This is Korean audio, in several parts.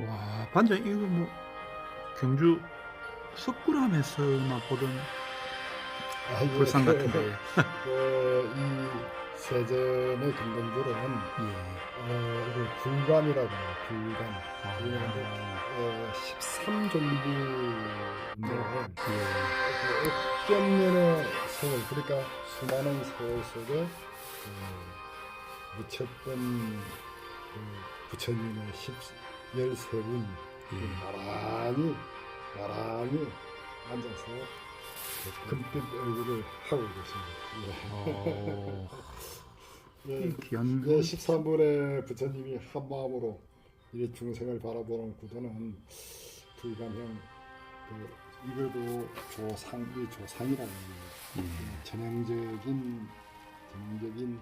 와 반장 이거 뭐 경주 석굴암에서나 보던 아, 이거 불상 그- 같은데 그, 이 세전의 금동굴은 예. 어, 이걸 불감이라고 해요. 불감. 아, 그런데 어, 13종부인데 예. 그 억견년의 세월 그러니까 수많은 세월 속에 그 묻혔던 그 부처님의 10, 13분 예. 나란히 나란히 앉아서 그 금빛 얼굴을 하고 계십니다. 어, 예. 이 귀한 예, 13분의 부처님이 한 마음으로 이 중생을 바라보는 구도는 불감형 그 이것도 조상 이 조상이라는 예. 그 전형적인 전형적인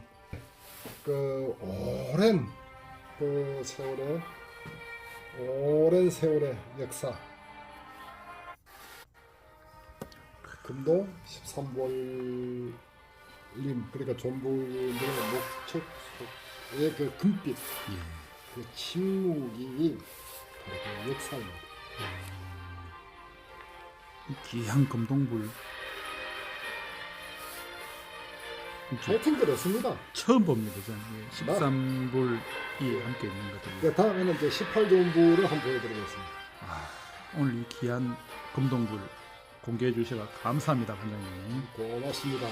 그 오랜 그 세월의 오랜 세월의 역사 금동 13볼림 그러니까 존부님의 목척 속의 그 금빛 예. 그 침묵이 바로 그 역사입니다. 이 귀한 금동불 하여튼 그렇습니다. 처음 봅니다 저는 예. 13불이 함께 있는 거든요 네, 다음에는 이제 18존부를 한번 보여드리겠습니다. 아, 오늘 이 귀한 금동불 공개해 주셔서 감사합니다 반장님 고맙습니다.